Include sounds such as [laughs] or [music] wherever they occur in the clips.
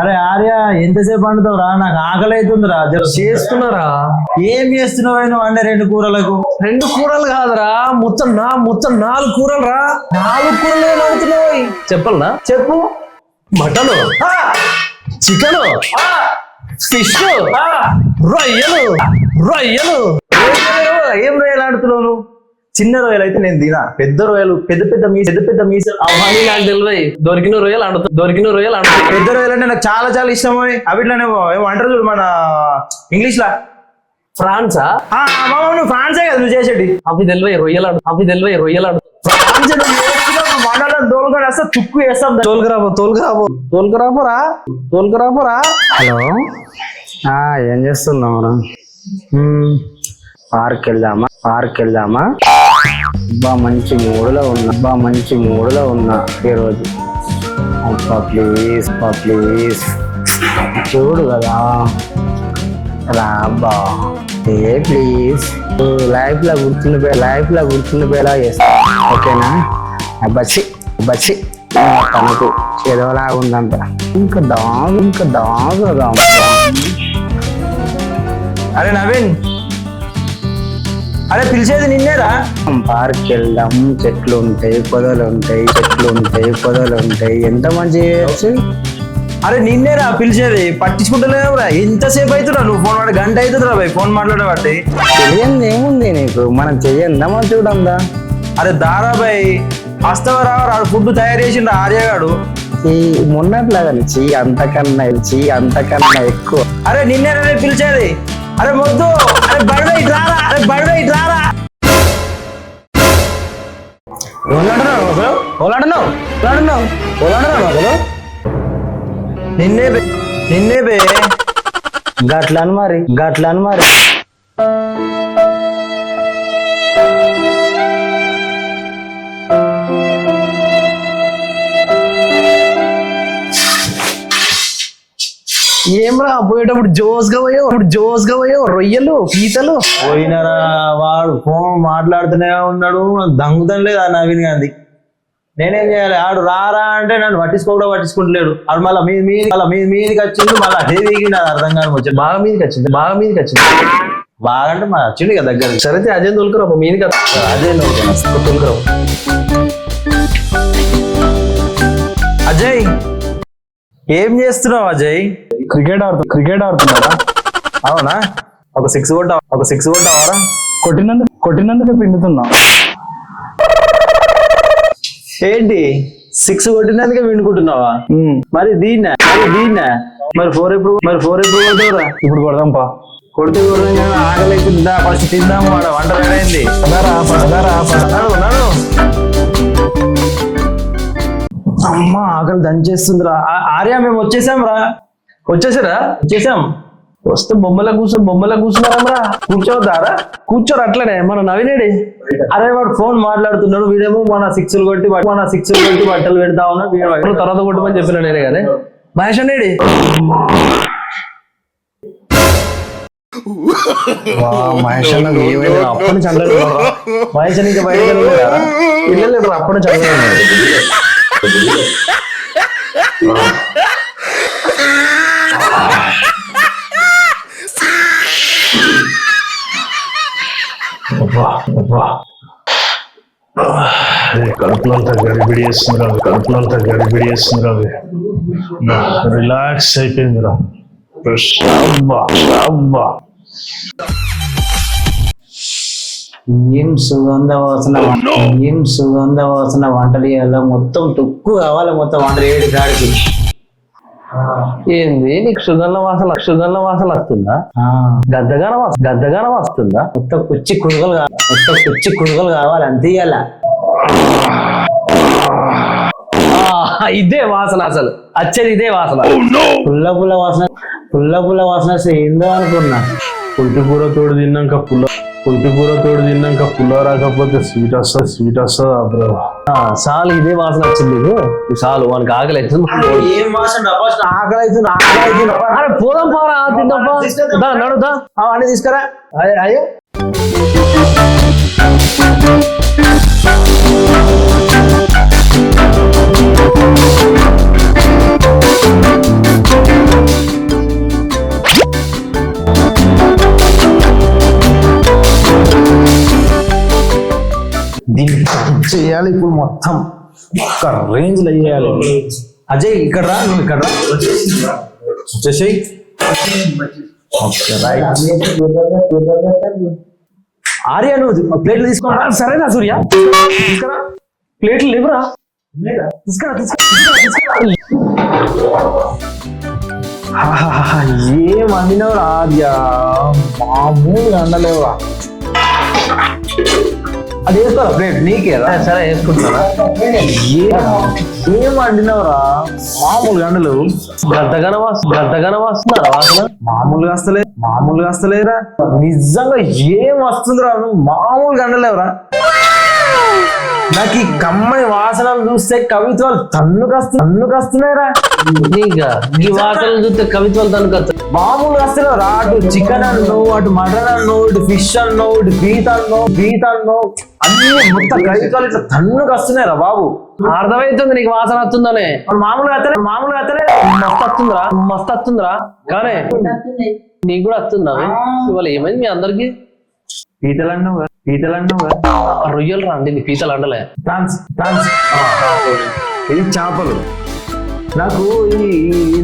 అరే ఆర్య ఎంతసేపు వండుతావురా? నాకు ఆకలి అవుతుందిరా చేస్తున్నారా? ఏం చేస్తున్నావు నువ్వు అంటే రెండు కూరలకు? రెండు కూరలు కాదురా మొత్తం నా మొత్తం నాలుగు కూరలు రా. నాలుగు కూరలు ఏమవుతున్నాయి చెప్పాలనా? చెప్పు. మటన్ చికెన్ ఫిష్ రొయ్యలు రొయ్యలు. ఏం రొయ్యలు? ఆడుతున్నావు చిన్న రొయ్యలు అయితే నేను తినా. పెద్ద రొయ్యలు పెద్ద పెద్ద మీస పెద్ద పెద్ద మీస. అవన్నీ నాకు తెలియదు దొరికిన రొయ్యలు ఆడుతాయి దొరికిన రొయ్యలు ఆడుతాయి పెద్ద రొయ్యలు అంటే నాకు చాలా చాలా ఇష్టం అవి. అవిట్లనే ఏమో అంటారు చూడు మన ఇంగ్లీష్ లా ఫ్రాన్సా నువ్వు ఫ్రాన్సే కదా నువ్వు చేసేటి అవి తెలివై రొయ్యలు ఆడు అవి తెలివై రొయ్యలు ఆడు ఫ్రాన్స్ వస్తే తుక్కు వేస్తాం. తోలుకురాబో తోలుకురాబో హలో. ఆ, ఏం చేస్తున్నావు పార్క్ వెళ్దామా? పార్క్ వెళ్దామా? బా మంచి మూడులో ఉన్నా బా మంచి మూడులో ఉన్నా ఈరోజు. అబ్బా ప్లీజ్ అబ్బా ప్లీజ్ చూడు కదా. రా అబ్బా. ఏ ప్లీజ్ లైఫ్లో గుర్తుండిపోయి లైఫ్లో గుర్తుండిపోయేలా చేస్తా. ఓకేనా? బచ్చి బచ్చి తనకు ఏదోలా ఉందంట. ఇంకా దాగు ఇంకా దాగు అరే నవీన్ అరే పిలిచేది నిన్నేరా? పార్క్ వెళ్దాం. చెట్లు ఉంటాయి పొదలు ఉంటాయి చెట్లు ఉంటాయి పొదలు ఉంటాయి. ఎంత మంచి అరే నిన్నేరా పిలిచేది? పట్టించుకుంటలేవురా. ఎంతసేపు అవుతురా నువ్వు ఫోన్ వాడి గంట అవుతుందిరా భయ్ ఫోన్ మాట్లాడబట్టి. తెలియంది ఏముంది నీకు? మనం చెయ్యందామా చూడందా అరే దారాబాయ్ వస్తావా రావరా ఫుడ్ తయారు చేసిండు ఆర్యగాడు. ఈ మొన్నట్లాగా అంతకన్నా చీ అంతకన్నా ఎక్కువ. అరే నిన్నేరా పిలిచేది? అరే మొద్దు అరే బడివే ఇటు రారా. అరే బడివే ఇటు రారా. అసలు? అసలు? నిన్నే బే నిన్నే బే. గట్లని మరి గట్లని మరి. ఏమ్రా పోయేటప్పుడు జోస్గా పోయో ఇప్పుడు జోస్గా పోయో రొయ్యలు పీతలు? పోయినరా వాడు ఫోన్ మాట్లాడుతూనే ఉన్నాడు. దంగుతం లేదు ఆ నవీన్ గాంధీ. నేనేం చేయాలి? ఆడు రారా అంటే నన్ను పట్టించుకోకుండా పట్టించుకుంటలేడు. ఆడు మళ్ళీ మీ మీది మళ్ళీ మీ మీదికి వచ్చిండు మళ్ళీ అదే దిగింది అది అర్థం కాని వచ్చి బాగా మీదకి వచ్చింది బాగా మీదకి వచ్చింది. బాగా అంటే మా వచ్చిండు కదా దగ్గర సరైతే అజయ్ తోలుకురా మీదకి అదే తోలుకురా. అజయ్ ఏం చేస్తున్నావు అజయ్? క్రికెట్ ఆడుతు క్రికెట్ ఆడుతున్నారా అవునా? ఒక సిక్స్ కొట్ట ఒక సిక్స్ కొట్టావారా? కొట్టినందుకు కొట్టినందుకే పిండుతున్నా. ఏంటి? సిక్స్ కొట్టినందుకే వినుకుంటున్నావా ఉమ్, మరి దీన్నే మరి దీన్నే. మరి ఫోర్ ఎప్పుడు మరి ఫోర్ ఎప్పుడు కొడతావురా? ఇప్పుడు కొడదాం పా. కొడితే కొడదాం ఆకలి అవుతుందా ఫస్ట్ తిందాము వాడ వంట రెడీ అయింది పదరా పదరా. పద నడు, నడు. అమ్మ ఆకలి దంచేస్తుందిరా. ఆర్య మేము వచ్చేసాం రా వచ్చేసారా? వచ్చేసాం. వస్తే బొమ్మల కూర్చో బొమ్మల కూర్చున్నారా కూర్చోవద్దారా కూర్చోరు అట్లనే. మన నవీనేడి అరే వాడు ఫోన్ మాట్లాడుతున్నాడు. వీడేమో మన సిక్స్లు కొట్టి మన సిక్స్ కొట్టి బట్టలు పెడతా ఉన్నాడు వీడు తర్వాత కొట్టమని చెప్పిన నేనే కానీ మహేష్ అనేడి మహేష్ అన్నది ఏమైంది అప్పటి నుంచి ఇంకా బయట పిల్లలు అప్పుడు చదివాను కడుపులంతా గడిబిడి చేస్తుందిరా కడుపులంతా గడిబిడి చేస్తుందిరా రిలాక్స్ అయిపోయిందిరా. ఫ్రెష్ అబ్బా అబ్బా. ఏం సుగంధ వాసన ఏం సుగంధ వాసన వంటలు చేయాలి మొత్తం తుక్కు కావాలి మొత్తం వంటలు ఏడు కాడికి ఏంది? నీకు సుగంధ వాసన సుగంధ వాసన వస్తుందా? ఆ, గద్దగాన వాస గద్దగాన వస్తుందా? మొత్తం కుచ్చి కుడుకలు కావాలి మొత్తం కుచ్చి కుడుకలు కావాలి అంతే ఇయ్యాల. ఇదే వాసన అసలు. వచ్చేది ఇదే వాసన. పుల్ల పుల్ల వాసన పుల్ల పుల్ల వాసన ఏందో అనుకున్నా. పుంటి కూర తోడు తిన్నాక పుల్ల కూర తోడు తిన్నాక పుల్ల రాకపోతే స్వీట్ వస్తుంది స్వీట్ వస్తుంది బ్రో ఆ, చాలు ఇదే వాసన వచ్చింది నీకు? ఈ చాలు వానికి ఆకలి అవుతుంది ఆకలి అవుతుంది ఆకలి అవుతుంది అరే పోదాం పోరా తిందాం నడుదా తీసుకురా. అయ్యో దీన్ని చేయాలి ఇప్పుడు మొత్తం. ఒక్క రేంజ్లో చేయాలి. అజయ్ ఇక్కడ రా నువ్వు ఇక్కడ రా. వచ్చేసేయ్ ఓకే రైట్ ఆర్య నువ్వు ప్లేట్లు తీసుకోరా సరేనా సూర్య? తీసుకురా. ప్లేట్లు లేవురా. తీసుకురా ఏం వండినవు ఆర్య? మామూలుగా వండలేవురా. అది వేసుకోరా? ప్లేట్? నీకేరా సరే వేసుకుంటున్నా ఏ- ఏం వండినవురా? మామూలుగా వండలేవు గద్దగన వాసన గద్దగన వస్తున్నారా వాసన? మామూలుగా వస్తలే మామూలుగా వస్తలేరా నిజంగా ఏం వస్తుందిరా? నువ్వు మామూలుగా వండలేవురా నాకు ఈ కమ్మని వాసనలు చూస్తే కవిత్వాలు తన్నుకొస్తు తన్నుకొస్తున్నాయిరా. నీగా ఈ వాసనలు చూస్తే కవిత్వాలు తనుకొస్తా మామూలుగా వస్తలేవు రా. అటు చికెన్ అన్నో అటు మటన్ అన్నో ఇటు ఫిష్ అన్నో ఇటు బీట్ అన్నో బీట్ అన్నో. అన్ని మొత్తం కవిత్వాలు ఇట్లా తన్నుకు వస్తున్నాయిరా బాబు. అర్థమవుతుంది నీకు వాసన వస్తుందనే. మామూలుగా అత్తలే మామూలుగా అత్తలే మస్తు వస్తుందిరా మస్తు వస్తుందిరా. కానీ నీకు కూడా వస్తుందా? ఇవాళ ఏమైంది మీ అందరికి? పీతలు అన్నావు పీతలు అన్నావు రొయ్యలు రండి నీ పీతలు అండలే. ప్రాన్స్ ప్రాన్స్ ఇది చేపలు. నాకు ఈ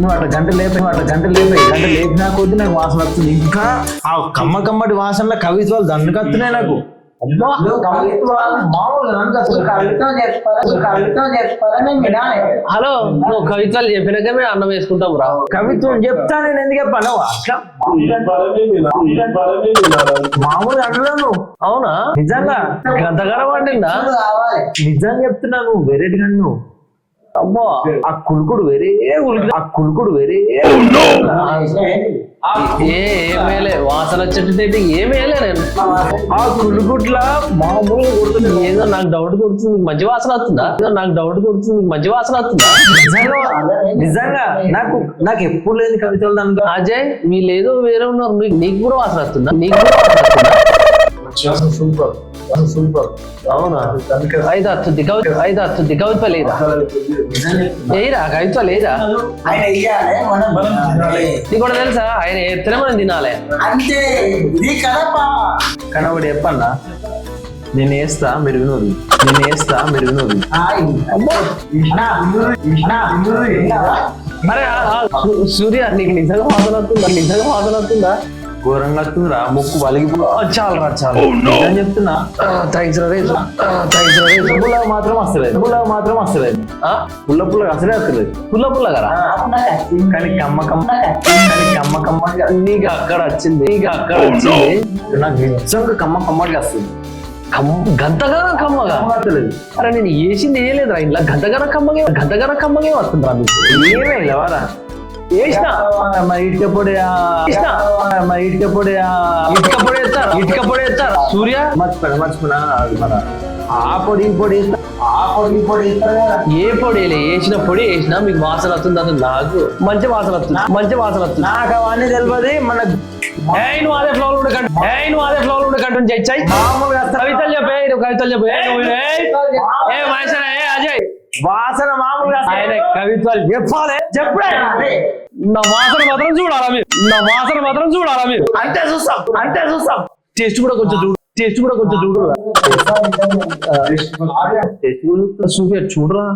నువ్వు అట్లా గంట లేపి నువ్వు అట్లా గంట లేపి గంట లేపినా కొద్ది నాకు వాసన వస్తుంది. ఇంకా ఆ కమ్మ కమ్మటి వాసనలో కవిత్వాలు దండుకత్తున్నాయి నాకు. హలో నువ్వు కవిత్వాలు చెప్పినాక మేము అన్నం వేసుకుంటాం రా. కవిత్వం చెప్తా నేను ఎందుకు చెప్పాను అట్లా? అంటున్నాను అవునా? నిజంగా? గంతగాన వాడిందా? నిజంగా చెప్తున్నాను వెరైటీ కన్ను అబ్బా ఆ కులుకుడు వేరే ఉలికి ఆ కులుకుడు వేరే ఏ ఏమేలే వాసన వచ్చేటట్టు ఏమేలే నేను. ఆ కులుకుట్ల మామూలుగా కొడుతుంది. ఏదో నాకు డౌట్ కొడుతుంది మంచి వాసన వస్తుందా? ఏదో నాకు డౌట్ కొడుతుంది మంచి వాసన వస్తుందా? నిజంగా నిజంగా నాకు నాకు ఎప్పుడు లేని కవితలు దానికి అజయ్ వీళ్ళేదో వేరే ఉన్నారు నీకు- నీకు కూడా వాసన వస్తుందా? నీకు కూడా వాసన వస్తుందా? Super super. అవునా? ఐదు వస్తుంది కవిత ఐదు వస్తుంది కవిత్వ లేదా? లేరా కవిత్వ లేదా? నీకు కూడా తెలుసా? ఆయన ఎత్తనే మనం తినాలి. అంతే ఇది కదపా కనబడి చెప్పన్నా? నేను వేస్తా మీరు వినోదు. నేను వేస్తా మీరు వినోదు. అరే సూర్య నీకు నిజంగా వాసన వస్తుందా? నిజంగా వాసన వస్తుందా? ఘోరంగా వస్తుందిరా ముక్కు వలిగిపో. చాలు రా చాలు. నిజం చెప్తున్నా? థ్యాంక్స్ రా రేసు థ్యాంక్స్ రా రేసు పుల్లగా మాత్రం వస్తలేదు పుల్లగా మాత్రం వస్తలేదు పుల్ల పుల్లగా అసలే వస్తలేదు పుల్ల పుల్లగా రా. కానీ కమ్మ కమ్మ కానీ కమ్మ కమ్మగా నీకు అక్కడ వచ్చింది నీకు అక్కడ వచ్చింది. నాకు నిజంగా కమ్మ కమ్మగా వస్తుంది కమ్మ- గంతగాన కమ్మగా? వస్తలేదు అరే నేను వేసింది ఏ లేదురా ఇంట్లో గంతగాన కమ్మగే గంతగాన కమ్మగే వస్తుందిరా మీకు. ఏమే లేవారా? మరి ఇటుక పొడి వేసిన మరి ఇటుక పొడి ఇటుక పొడి ఎత్తారా ఇటుక పొడి ఎత్తారా సూర్య? మర్చిపోయినా మర్చిపోయినా ఆ పొడి ఈ పొడి. ఆ పొడి పొడి ఏ పొడి వేసిన పొడి వేసినా మీకు వాసన వస్తుంది అది నాకు మంచి వాసన వస్తుంది మంచి వాసన వస్తుంది. నాకు అవన్నీ తెలియదు మన నువ్వు అదే ఫ్లోర్ ఉండే కంటు ఏయ్ నువ్వు అదే ఫ్లోర్ ఉండే కంటు చేయి. కవితలు చెప్పే కవితలు చెప్పు. ఏ మహేశ్వర ఏ అజయ్. వాసన మామూలుగా ఆయన కవిత్వాలు చెప్పాలి. చెప్పే నా వాసన మాత్రం చూడాలా మీరు? నా వాసన మాత్రం చూడాలా మీరు? అంతే చూస్తాం అంతే చూస్తాం. టేస్ట్ కూడా కొంచెం చూడు టేస్ట్ కూడా కొంచెం చూడురా సూర్య చూడరా?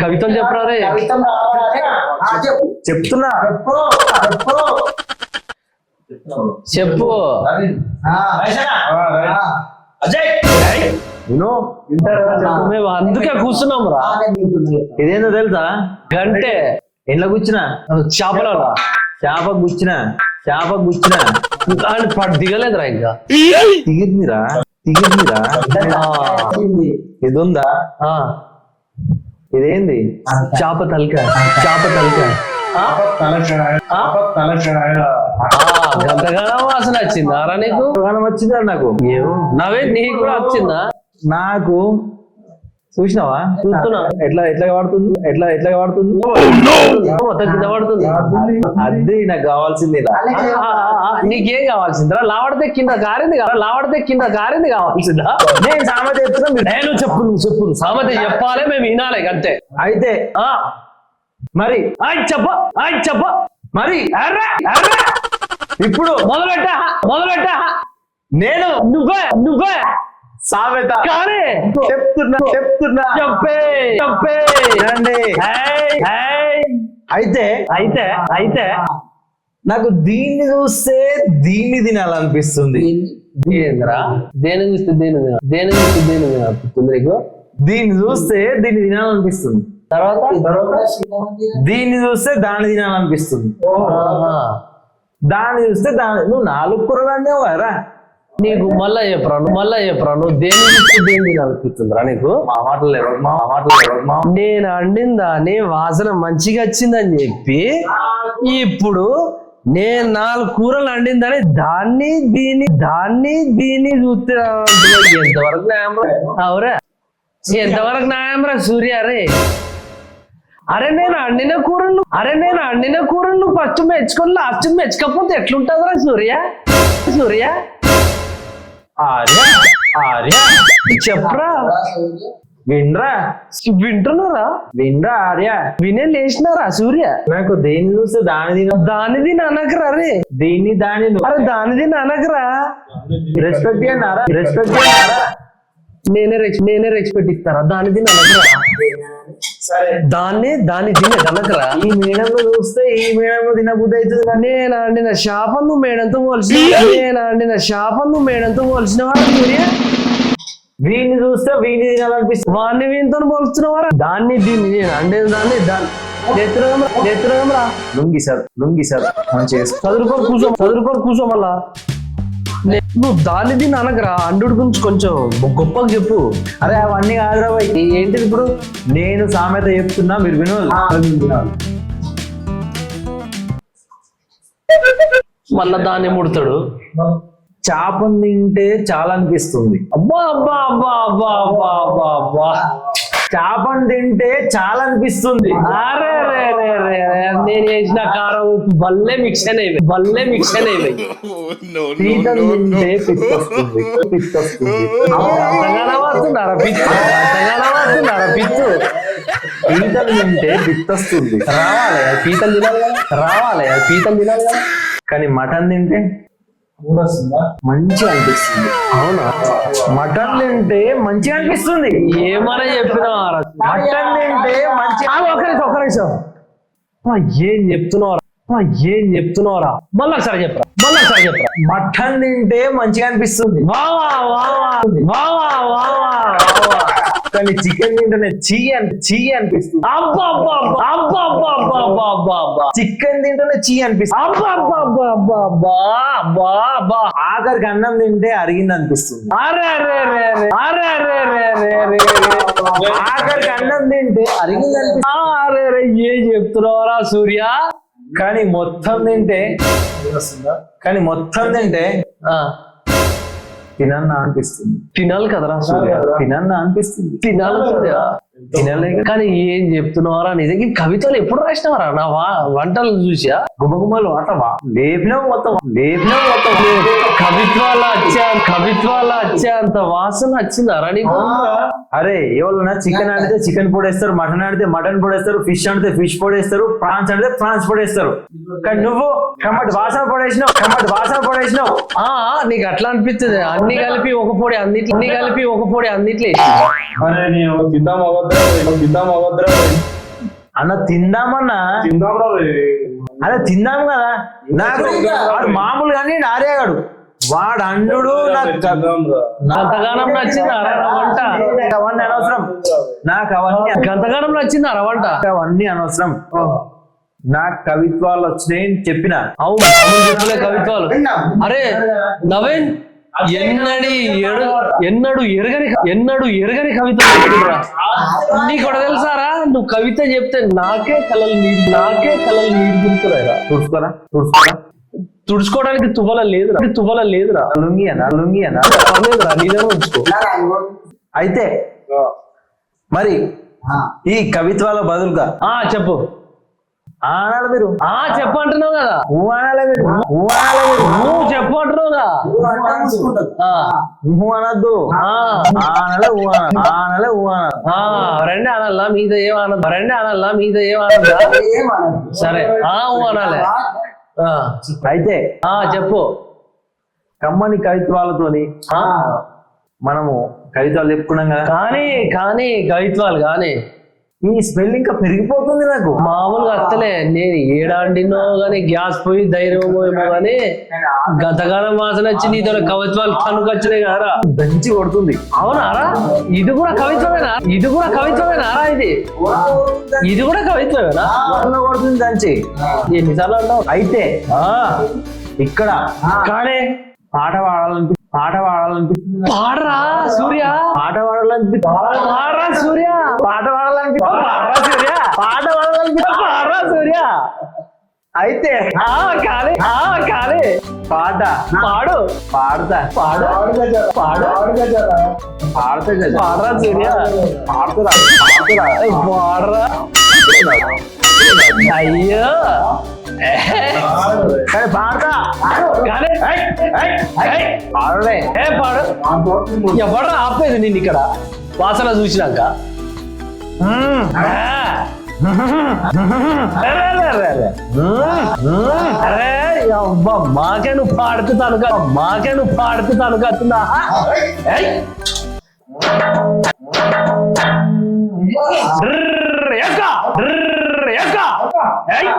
కవితలు చెప్పరా రే చెప్తున్నా. చెప్పు విను మేము అందుకే కూర్చున్నాం రా. ఇదేందో తెలుసా? గంటే. ఎండ్ల కూర్చున్నా? చేపల చేప గుచ్చిన చేప గుచ్చిన పడు దిగలేదురా ఇంకా. తిగిరినిరా ఆ, ఇది ఉందా ఇదేంది? చేప తలక చేప తలక గంటగాన వాసన వచ్చిందా రా నీకు వచ్చిందా నాకు? ఏమో. నవే నీకు కూడా వచ్చిందా? నాకు చూసినావా? చూస్తున్నా. ఎట్లా ఎట్లా వాడుతుంది? ఎట్లా ఎట్లా వాడుతుంది? మొత్తం కింద పడుతుంది అది నాకు కావాల్సింది నీకేం కావాల్సిందిరా లావడితే కింద కారింది కదా లావడితే కింద కారింది కావాల్సిందా నేను సామెత చెప్తున్నా నేను చెప్పు నువ్వు చెప్పు సామెత చెప్పాలి మేము వినాలి అంతే అయితే ఆ. మరి ఆయ్ చెప్ప ఆయ్ చెప్ప. మరి ఇప్పుడు మొదలెట్ట మొదలెట్ట. నేను నువ్వే నువ్వే. సామెత. కానీ చెప్తున్నా చెప్తున్నా. చెప్పే చెప్పే. అయితే అయితే అయితే. నాకు దీన్ని చూస్తే దీన్ని తినాలనిపిస్తుంది. ఏంద్రా దేని చూస్తే దేని? దేని చూస్తే దేని అనిపిస్తుంది నీకు దీన్ని చూస్తే దీన్ని తినాలనిపిస్తుంది. తర్వాత? దీన్ని చూస్తే దాన్ని తినాలనిపిస్తుంది. దాన్ని చూస్తే దాని నువ్వు నాలుగు కూరలు అన్నావు కదరా నీకు మళ్ళా చెప్పరా నువ్వు మళ్ళా చెప్పరా నువ్వు దేని చూస్తే దేని తినాలనిపిస్తుందిరా నీకు? మా మాటలు మా మాటలు నేను అండిందా నీ వాసన మంచిగా వచ్చిందని చెప్పి ఇప్పుడు నేను నాలుగు కూరలు అండిందని దాన్ని దీన్ని దాన్ని దీన్ని చూస్తే ఎంతవరకు న్యాయంరా? అవురా. ఎంతవరకు న్యాయంరా సూర్య? అరే. అరే నేను అండిన కూరలు అరే నేను అండిన కూరలు ఫస్ట్ మెచ్చుకొని లాస్ట్ మెచ్చకపోతే ఎట్లుంటుందిరా సూర్య? సూర్య? ఆర్య ఆర్య చెప్పరా? వినరా? వింటున్నారా? వినరా ఆర్య? వినే లేచినారా సూర్య? నాకు దేన్ని చూస్తే దాని దానిది అనకరా రే. దీన్ని దాన్ని అరే దానిది అనకరా. రెస్పెక్ట్ అన్నారా రెస్పెక్ట్ అన్నారా నేనే రెచ్ నేనే రెస్పెక్ట్ ఇస్తారా? దానిది అనకరా? దాన్ని దాని తినే అనకరా ఈ మేడం చూస్తే ఈ మేడం తినబుద్ధి అవుతుంది నేను అండిన శాపం నువ్వు మేడంతో పోల్చిన నేను అండిన శాపం నువ్వు మేడంతో పోల్చినవారా సూర్య? వీడిని చూస్తే వీడిని తినాలనిపిస్తుంది. వాడిని వీనితో పోల్చుతున్నావారా దాన్ని దీన్ని నేను దాన్ని దాన్ని. నెత్తురగమరా నెత్తురగమరా లుంగి సార్ లుంగి సార్. మంచిగా వేసుకో. చదువుకొని కూర్చో చదువుకొని కూర్చో మళ్ళా. నువ్వు దాన్ని దీన్ని అనకరా అండు గురించి కొంచెం గొప్పగా చెప్పు. అరే అవన్నీ కాదురా. ఈ- ఏంటిది ఇప్పుడు? నేను సామెత చెప్తున్నా మీరు వినాలి. మళ్ళా దాన్ని ముడతాడు. చేపను తింటే చాలా అనిపిస్తుంది అబ్బా అబ్బా అబ్బా అబ్బా అబ్బా అబ్బా అబ్బా. చేపను తింటే చాలా అనిపిస్తుంది అరే రే రే రే రే. నేను వేసిన కారం ఉప్పు భలే మిక్స్ అయినవి భలే మిక్స్ అయినవి పీతలు తింటే పిత్తొస్తుంది పిత్తొస్తుంది అంతగానే వస్తున్నారా పిత్తు అంతగానే వస్తున్నారా పిత్తు పీతలు తింటే పిత్తొస్తుంది రావాలి పీతలు తినాలి కదా? రావాలి పీతలు తినాలి కదా? కానీ మటన్ తింటే మంచిగా అనిపిస్తుంది. అవునా? మటన్ తింటే మంచిగా అనిపిస్తుంది. ఏమని చెప్పినారా మటన్ తింటే మంచి ఒక్క నిమిషం ఏం చెప్తున్నావురా? ఆ, ఏం చెప్తున్నావురా? మళ్ళీ ఒకసారి చెప్పరా? మళ్ళీ ఒకసారి చెప్పరా? మటన్ తింటే మంచిగా అనిపిస్తుంది. వావా వావా వావా కానీ చికెన్ తింటేనే చీ అని చీ అనిపిస్తుంది చికెన్ తింటేనే చీ అనిపిస్తుంది ఆఖరికి అన్నం తింటే అరిగింది అనిపిస్తుంది ఆఖరికి అన్నం తింటే అరిగింది అనిపిస్తుంది ఏం చెప్తున్నావరా సూర్య కానీ మొత్తం తింటే కానీ మొత్తం తింటే ఆ తినన్నా అనిపిస్తుంది. తినాలి కదరా సూర్య? తినన్నా అనిపిస్తుంది తినాలి సూర్య? కానీ ఏం చెప్తున్నావరా నిజంగా? కవితలు ఎప్పుడు రాసినవరా? నా వా- వంటలు చూసా గుమగుమలు అట్టవా లేపినావు మొత్తం లేపినావు మొత్తం కవిత్వాల వచ్చే కవిత్వాల వచ్చే అంత వాసన వచ్చిందారా నీకు? అరే ఎవరన్నా చికెన్ ఆడితే చికెన్ పొడేస్తారు మటన్ ఆడితే మటన్ పొడేస్తారు ఫిష్ ఆడితే ఫిష్ పొడేస్తారు ప్రాన్స్ ఆడితే ప్రాన్స్ పొడేస్తారు కానీ నువ్వు కమ్మటి వాసన పొడేసినావు కమ్మటి వాసన పొడేసినావు ఆ నీకు అట్లా అనిపిస్తుంది అన్ని కలిపి ఒక పొడి అన్నిట్లో అన్ని కలిపి ఒక పొడి అన్నిట్లో అరే నేను తిందాం అవద్రా తిందాం అవద్రా అన్న తిందామన్నా తిందాం రా అరే తిందాం కదా. నాకు వాడు మామూలుగా ఆర్యగాడు వాడు అండు గంతగానం నచ్చింది వంట అవన్నీ అనవసరం. నాకు అవన్నీ గంతగానం నచ్చింది అర వంట నాకు అవన్నీ అనవసరం. నాకు కవిత్వాలు వచ్చినాయి అని చెప్పిన. అవు మామూలు చెప్పులే కవిత్వాలు. అరే నవీన్ ఎన్నడి ఎడు ఎన్నడు ఎరగని ఎన్నడు ఎరగని కవిత నీకు కూడా తెలుసారా? నువ్వు కవిత చెప్తే నాకే కలలు నీరు నాకే కలలు నీరు గుర్తురారా చూసుకోరా చూసుకోరా తుడుచుకోవడానికి తువ్వల లేదురా. తువ్వల లేదురా. లుంగి అన్న లుంగి అన్న పర్లేదురా నీదే ఉంచుకో. అయితే మరి ఈ కవిత్వాల బదులుగా ఆ చెప్పు. ఆనాడు మీరు. ఆ చెప్పు అంటున్నావు కదా. ఊ అనాలే మీరు. ఊ అనాలే మీరు. నువ్వు చెప్పు అంటున్నావు కదా ఆ, ఊహు అనద్దు ఆ, ఆనలే ఊ అనాలి ఆనలే అనాలి రెండే అనల్లా మీద ఏం అనద్దా రెండే అనల్లా మీద ఏం అనద్దా సరే ఆ ఊ అనాలే అయితే ఆ చెప్పు. కమ్మని కవిత్వాలతోని ఆ, మనము కవితలు చెప్పుకున్నాం కదా. కానీ కానీ కవిత్వాలు కానీ ఈ స్మెల్ ఇంకా పెరిగిపోతుంది నాకు. మామూలుగా అత్తలే నేను ఏడాండినో గానీ గ్యాస్ పోయి ధైర్యం ఏమో గానీ గతకాలం వాసన వచ్చి నీతో కవిత్వాలు కనుకొచ్చినాయి కదరా. దంచి కొడుతుంది. అవునారా ఇది కూడా కవిత్వమేనా? ఇది కూడా కవిత్వమేనారా ఇది? ఇది కూడా కవిత్వమేనా? కొడుతుంది దంచి ఎన్నిసార్లు అంటావు అయితే ఇక్కడ కానీ పాట పాడాలనిపి పాట పాడాలనిపి పాడరా సూర్య? పాట పాడాలనిపి పాడరా సూర్య? పాట పాడాలనిపి పాడరా సూర్య? పాట పాడాలనిపి పాడరా సూర్య? అయితే ఆ కానీ పాట. పాడు. పాడతా. పాడు. పాడు. పాడతా పాడరా సూర్య? పాడుతురా పాడుతురా పాడరా. అయ్యో. పాడతా. పాడలే ఏ పాడు. ఎవరు ఆపేది నిన్ను ఇక్కడ? వాసన చూసినాక. అరే, అబ్బా మాకే నువ్వు పాడుతూ తనుక మాకే నువ్వు పాడుతూ తనుకొస్తుందా ఏయ్. డ్రర్ ఎక్క, డ్రర్ ఎక్క. ఏయ్.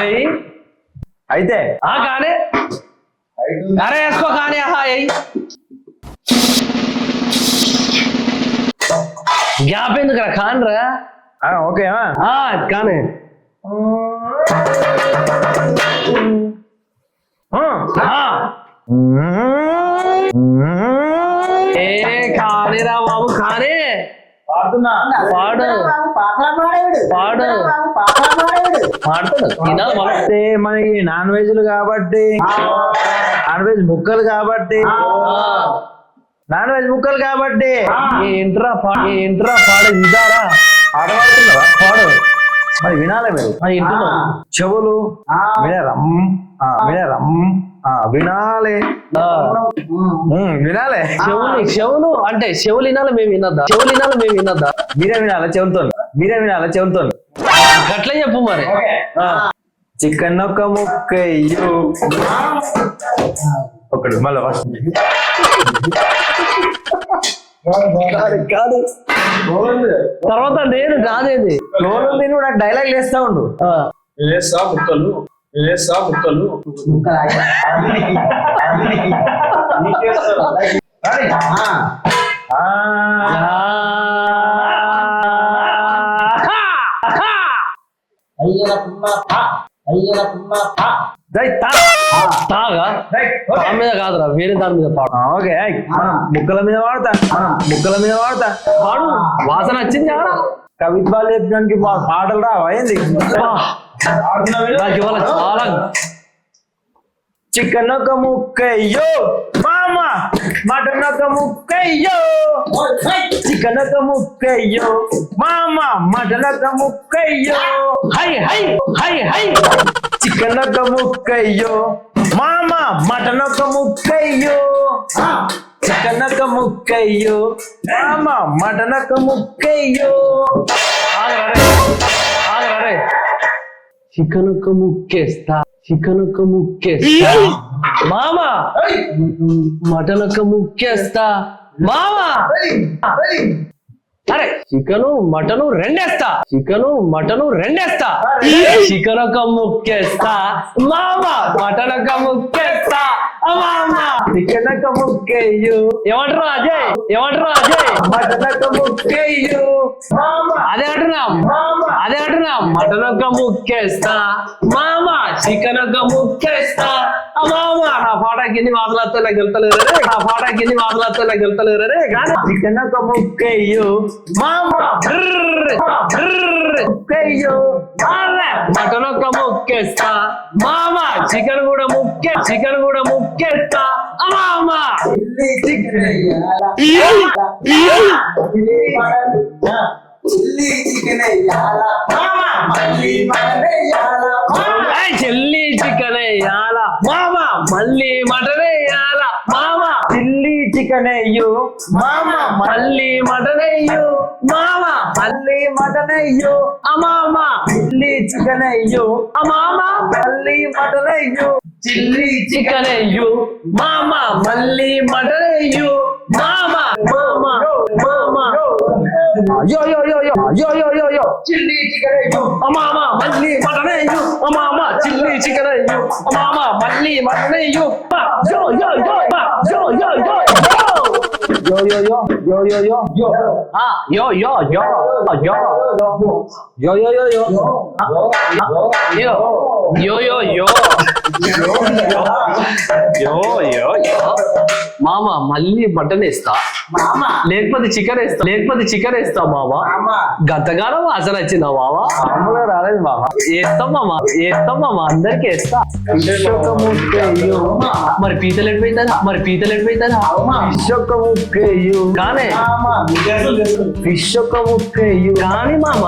ఏయ్. అయితే? ఆ కానీ అరే వేసుకో కానీ ఆహా ఏయ్ గ్యాప్ ఎందుకురా కానరా ఆ, ఓకేనా ఆ కానీ ఆ. ఏ కానీరా బాబు కానీ. పాడుతున్నా. పాడు. పాడుతాడు మనకి నాన్ వెజ్లు కాబట్టి నాన్ వెజ్ ముక్కలు కాబట్టి. నాన్ వెజ్ ముక్కలు కాబట్టి. ఏంట్రా పాడు ఏంట్రా పాడు ఇదారా? పాట పాడుతున్నావా పాడు. మరి వినాలి మీరు. వింటున్నావు చెవులు వినరం ఆ, వినరం ఆ, వినాలి. వినాలి. చెవులు చెవులు అంటే చెవులు వినాలి మేము వినద్దా? చెవులు వినాలి మేము వినద్దా? మీరే వినాలి చెవులతో మీరే వినాలి చెవులతో గట్ల చెప్పు మరి. ఆ. చికెన్ ఒక ముక్క. ఒకటి మళ్ళీ ఫస్ట్ కాదు తర్వాత నేను కాదేది? లోన్ ఉంది నువ్వు నాకు డైలాగ్ వేస్తా ఉండు. ఆ. వేసా ముక్కలు. వేసా ముక్కలు. దాని మీద కాదురా వేరే దాని మీద పాడు. ఓకే. ముక్కల మీద వాడతా ముక్కల మీద వాడతా పాడు. వాసన వచ్చింది కవిత్వాలు చెప్పడానికి పాటలు రావా ఏంది? నాకు ఇవాళ చాలా చికెన్ ఒక ముక్కయ్యో మామ మటన్ ఒక ముక్కయ్యో చికెన్ ఒక ముక్కయ్యో మామ మటన్ ఒక ముక్కయ్యో హై హై హై హై చికెన్ ఒక ముక్కయ్యో మామ మటన్ ఒక ముక్కయ్యో చికెన్ ఒక ముక్కయ్యో మామ మటన్ ఒక ముక్కయ్యో ఆగరే చికెన్ ఒక ముక్కేస్తా చికెన్ ఒక ముక్కేస్తా మామ! మటన్ ఒక ముక్కేస్తా. మామ! అరే చికెను మటను రెండేస్తా. చికెను మటను రెండేస్తా. చికెన్ ఒక ముక్కేస్తా. మామ మటన్ ఒక ముక్కేస్తా. మామ. చికెన్ ఒక ముక్కయ్యో. ఏమంటారు అజయ్? ఏమంటారు అజయ్? మటన్ ఒక ముక్కయ్యో. మామ. అదే అంటున్నాం అదే అంటున్నాం మటన్ ఒక ముక్కేస్తా. మామ చికెన్ ఒక ముక్కేస్తా. ఆ మామ నా పాట కింది మాటలతో నాకు వెళ్తలేరు రే నా పాట కింది మాటలతో నాకు వెళ్తలేరు రే కానీ చికెన్ ఒక ముక్కయ్యో మామ బ్రర్ర్, బ్రర్ర్, ముక్కయ్యో అర్రె, మటన్ ఒక ముక్కేస్తా మామ చికెన్ కూడా ముక్కే చికెన్ కూడా ముక్కేస్తా ఆ మామ చిల్లి చికెన్ சில்லி சிக்கனை யாரா மாமா மல்லி மடனை யாரா மாமா. சில்லி சிக்கனை யாரா மாமா மல்லி மடனை யாரா மாமா சில்லி சிக்கனையோ? மாமா மல்லி மடனையோ மாமா மல்லி மடனையோ அமாமா சில்லி சிக்கனையோ? அமாமா மல்லி மடனையோ சில்லி சிக்கனையோ? மாமா மல்லி மடனையோ యో యో యో యో యో యో యో యో చిల్లీ చికెన్ అయ్యు అమామ మళ్ళీ మటన్ అయ్యు అమామ చిల్లీ చికెన్ అయ్యు అమామ మళ్ళీ మటన్ అయ్యు యో యో యో యో యో Yo, yo, yo, yo, yo, yo, yo. Ah, yo, yo, yo, yo, yo. Yo, yo, yo, ah, yo. Yo, yo, yo, yo. yo yo yo. yo మామ మళ్ళీ మటన్ వేస్తా. లేకపోతే చికెన్ వేస్తా. లేకపోతే చికెన్ వేస్తా మామ. గతగానం అసలు వచ్చిందా మామ? అమ్మగా రాలేదు మామ. వేస్తాం మామ వేస్తాం మామ అందరికి వేస్తా. మరి పీతలు ఎడిపోయిందా మరి పీతలు ఎడిపోయిందా ముక్కయ్యు కానే ఫిష్ ఒక ముక్కయ్యు కాని మామ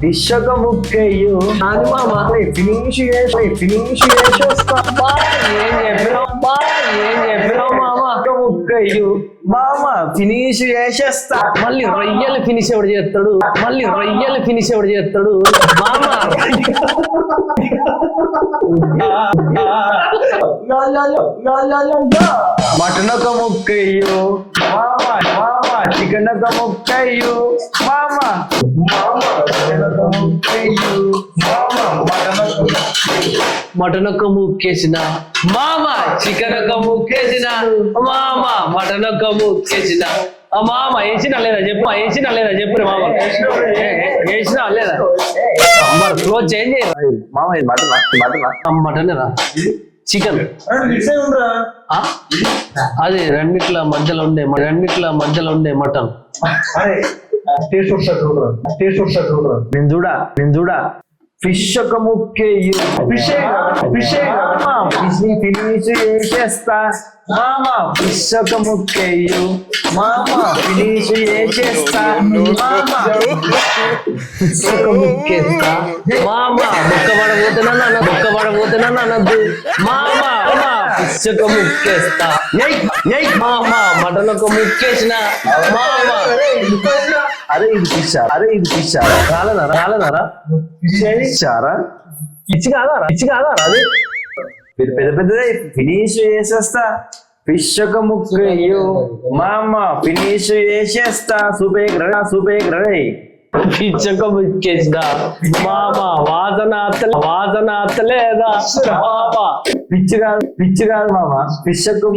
ఫిష్ ఒక ముక్కయ్యు కాని మామ ఫినిష్ చేసి ఫినిష్ చేసి వస్తా. ఏం చెప్పినావు బా, ఏం చెప్పినావు మామ? ఒక ముక్కయ్యు మామ ఫినిష్ చేసేస్తా మళ్ళీ రొయ్యలు ఫినిష్ ఎవడు చేస్తాడు? మళ్ళీ రొయ్యలు ఫినిష్ ఎవడు చేస్తాడు? మామ. మటన్ ఒక ముక్కయ్యు. మామ మామ చికెన్ ఒక ముక్కయ్యు. మామ మామ చికెన్ ఒక ముక్కయ్యు. మామ మటన్ ఒక మటన్ ఒక ముక్కేసిన మామ చికెన్ ఒక ముక్కేసిన మామ మటన్ ఒక ముక్కేసిన మామ వేసిన లేదా చెప్పు వేసిన లేదా? చెప్పు మామ వేసిన లేదా? మరి ఫ్లో చేంజ్ చేయరా మామ ఇది మటన్ మటన్ మటన్ రా. చికెన్. అది రెండిట్ల మధ్యలో ఉండే రెండిట్ల మధ్యలో ఉండే మటన్. నేను చూడా నేను చూడా. ఫిష్ ఒక ముక్కేయు ఫిష్ ఫిష్ ఫిష్ని ఫినిష్ చేసేస్తా మామ ఫిష్ ఒక ముక్కేయు మామ ఫినిష్ చేసేస్తా మామ ఒక ముక్కేస్తా మామ ముక్క పడబోతున్నా నాన్న ముక్క పడబోతున్నా అనద్దు మామ ఫిష్ ముక్కేస్తా. ఎయ్, ఎయ్, మామ మటన్ ముక్కేసిన. మామ. అరే ఇది ఫిష్ అరే ఇది ఫిష్ రాలేదా రాలేదారా ఫిషారా ఇచ్చి కాదారా ఇచ్చి కాదారా అది? పెద్ద పెద్ద పెద్దదే. ఫినిష్ చేసేస్తా. ఫిష్ ఒక ముక్కయ్యు మామ ఫినిష్ చేసేస్తా. సూపే గ్రడా సూపే గ్రడే పిచ్చకం ఇచ్చేసినా మామ వాదనాత వాదనాత లేదా పాప. పిచ్చి కాదు పిచ్చి కాదు మామ పిచ్చకం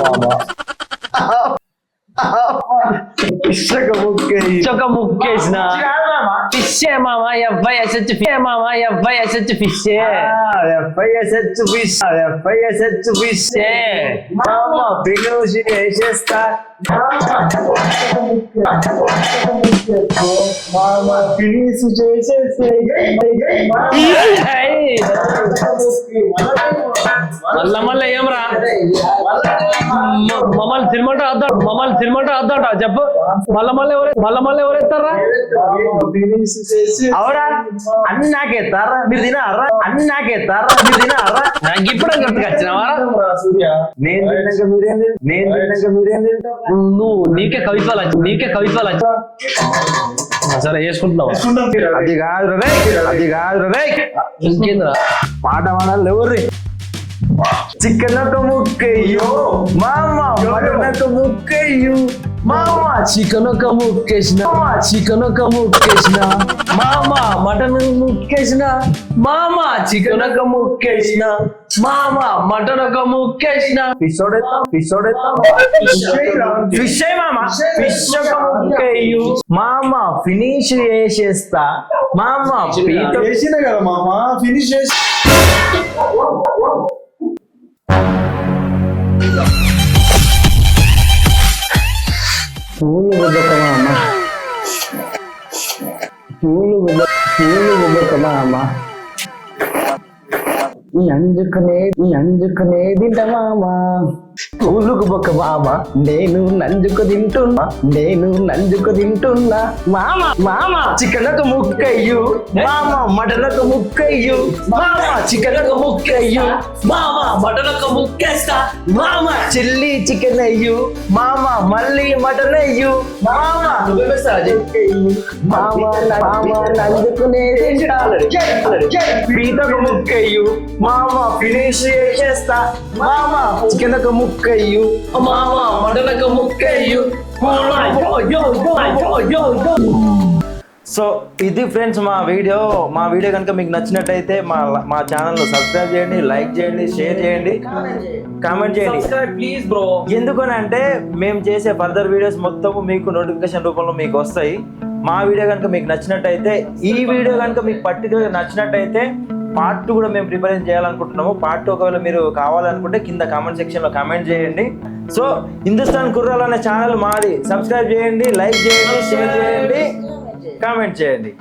మామ. [laughs] ఇచ్చొక ముక్కేసిన ఫిష్ మామ F I S H fish మామ F I S H fish F I S H fish F I S H fish మామ బిలోసి వేసేస్తా మామ ఫినిష్ చేసేసే మళ్ళా మళ్ళా ఏమరా మమ్మల్ని సినిమా అద్దాడు మమ్మల్ని సినిమా అద్దాడు చెప్పు. మళ్ళా మళ్ళీ ఎవరు మళ్ళా మళ్ళీ ఎవరు ఎత్తారా? అవురా. అన్ని నాకేస్తారా మీరు తినారా? అన్ని నాకేస్తారా మీరు తినారా? నాకు ఇప్పుడు గుర్తుకొచ్చినావారా నేను తిన్నాక మీరేం? నేను తిన్నాక మీరేం? నువ్వు నీకే కవిత్వాలు వచ్చు నీకే కవిత్వాలు వచ్చు సరే వేసుకుంటున్నావా? అది కాదు రే అది కాదు రే. ఇంకేంద్రా? మాట మాడాలి ఎవరు చికెన్ ఒక ముక్కయ్యో మామ మటన్ ఒక ముక్కయ్యు మామ చికెన్ ఒక ముక్కేసిన చికెన్ ఒక ముక్కేసిన మామ మటన్ ముక్కేసిన మామ చికెన్ ఒక ముక్కేసిన మామ మటన్ ఒక ముక్కేసిన. ఫిష్ ఫిష్ ఫిష్ మామ ఫిష్ ఒక ముక్కయ్యు మామ ఫినిష్ చేసేస్తా. మామ చేసిన కదా మామ ఫినిష్ చేసి ಹೂಳು ಬಿಡ್ಬೇಕಮ್ಮ ಅಮ್ಮ. ಹೂಳು ಬಿಡ್ಬೇಕು ಹೂಳು ಬಿಡ್ಬೇಕಮ್ಮ ಅಮ್ಮ. నంజుకునేది అంజుకునే మామా అంజుకునే ఒక మామ నేను నంజుకు తింటున్నా నేను నంజుకు తింటున్నా. మామ మామ చికెన్కు ముక్కయ్యు. మామ మటన్కు ముక్కయ్యు. మామ చికెన్కు ముక్కయ్యు. మామ మటన్కు ముక్కేస్తా. మామ చిల్లీ చికెన్ అయ్యు మామ మళ్ళీ మటన్ అయ్యు మామ మామ మామ నంజుకునేది పీతకు ముక్కయ్యు. మామ ఫినిష్ చేసేస్తా మామ చికెన్కు ముక్కయ్యు. మామ మటన్కు ముక్కయ్యు సో ఇది ఫ్రెండ్స్ మా వీడియో. మా వీడియో కనుక మీకు నచ్చినట్టయితే మా మా ఛానల్ను సబ్స్క్రైబ్ చేయండి లైక్ చేయండి షేర్ చేయండి. కామెంట్ చేయండి. ప్లీజ్ బ్రో ఎందుకని అంటే మేము చేసే ఫర్దర్ వీడియోస్ మొత్తం మీకు నోటిఫికేషన్ రూపంలో మీకు వస్తాయి. మా వీడియో కనుక మీకు నచ్చినట్టయితే ఈ వీడియో కనుక మీకు పర్టికులర్ నచ్చినట్టయితే పార్ట్ టూ కూడా మేము ప్రిపరేషన్ చేయాలనుకుంటున్నాము. పార్ట్ టూ ఒకవేళ మీరు కావాలనుకుంటే కింద కామెంట్ సెక్షన్లో కామెంట్ చేయండి. సో హిందుస్థాన్ కుర్రాలు అనే ఛానల్ మాది. సబ్స్క్రైబ్ చేయండి లైక్ చేయండి షేర్ చేయండి కామెంట్ చేయండి.